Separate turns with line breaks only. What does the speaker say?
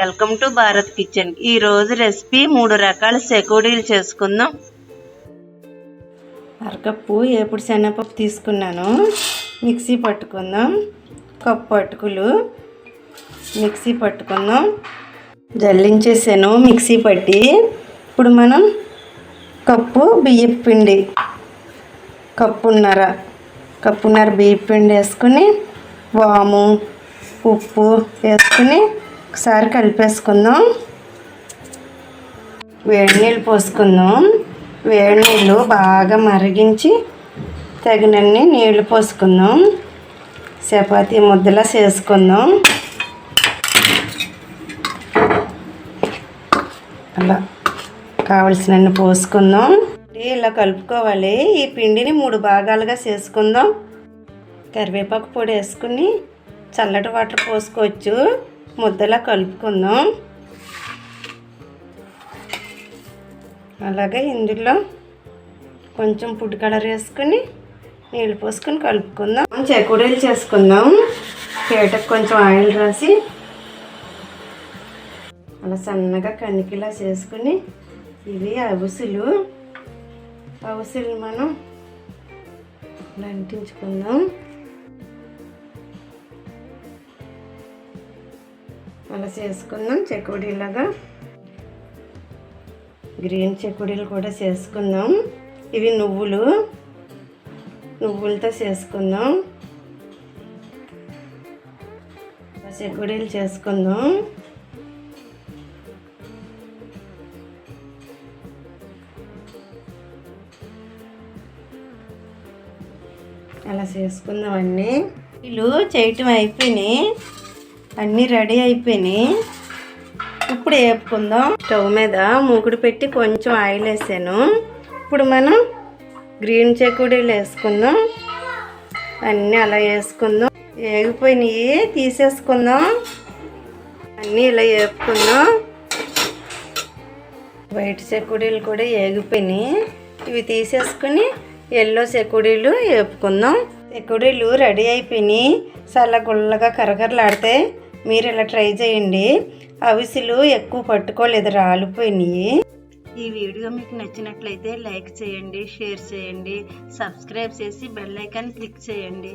Welcome to Bharat kitchen. ఈ రోజు recipe మూడు రకాల సెకోడీలు చేసుకుందాం. అరకప్పు ఏపుడు శనగపప్పు తీసుకున్నాను. మిక్సీ పట్టుకుందాం. కప్పు అటుకులు మిక్సీ పట్టుకుందాం. జల్లించేసాను మిక్సీ పట్టి. ఇప్పుడు మనం కప్పు బియ్యపు పిండి కప్పున్నర కప్పున్నర బియ్యం పిండి వేసుకుని వాము ఉప్పు వేసుకుని ఒకసారి కలిపేసుకుందాం. వేడి నీళ్ళు పోసుకుందాం. వేడి నీళ్ళు బాగా మరిగించి తగినన్ని నీళ్ళు పోసుకుందాం. చపాతీ ముద్దలా చేసుకుందాం. అలా కావలసినన్ని పోసుకుందాం. ఇలా కలుపుకోవాలి. ఈ పిండిని మూడు భాగాలుగా చేసుకుందాం. కరివేపాకు పొడి వేసుకుని చల్లటి వాటర్ పోసుకోవచ్చు. ముద్దలా కలుపుకుందాం. అలాగే ఇందులో కొంచెం ఫుడ్ కలర్ వేసుకుని నీళ్ళు పోసుకొని కలుపుకుందాం. చెకుడీలు చేసుకుందాం. పీటకు కొంచెం ఆయిల్ రాసి అలా సన్నగా కణికిలా చేసుకుని ఇవి అవిసులు. అవిసులు మనం అంటించుకుందాం అలా చేసుకుందాం. చెక్కుడీలాగా గ్రీన్ చెక్కుడీలు కూడా చేసుకుందాం. ఇవి నువ్వులు. నువ్వులతో చేసుకుందాం. చెక్కుడీలు చేసుకుందాం. అలా చేసుకుందాం అన్నీ. వీళ్ళు చేయటం అయిపోయినాయి. అన్నీ రెడీ అయిపోయినాయి. ఇప్పుడు వేపుకుందాం. స్టవ్ మీద మూకుడు పెట్టి కొంచెం ఆయిల్ వేసాను. ఇప్పుడు మనం గ్రీన్ చెక్కుడీలు వేసుకుందాం. అన్నీ అలా వేసుకుందాం. వేగిపోయినాయి తీసేసుకుందాం. అన్నీ ఇలా వేపుకుందాం. వైట్ చెక్కుడీలు కూడా వేగిపోయినాయి ఇవి తీసేసుకుని ఎల్లో చెక్కుడీలు వేపుకుందాం. చెక్కుడీలు రెడీ అయిపోయినాయి. చాలా గుల్లగా కరకరలాడతాయి మీరు ఇలా ట్రై చేయండి. అవిసులు ఎక్కువ పట్టుకోలేదు రాలిపోయినాయి. ఈ వీడియో మీకు నచ్చినట్లయితే లైక్ చేయండి షేర్ చేయండి సబ్స్క్రైబ్ చేసి బెల్ ఐకాన్ క్లిక్ చేయండి.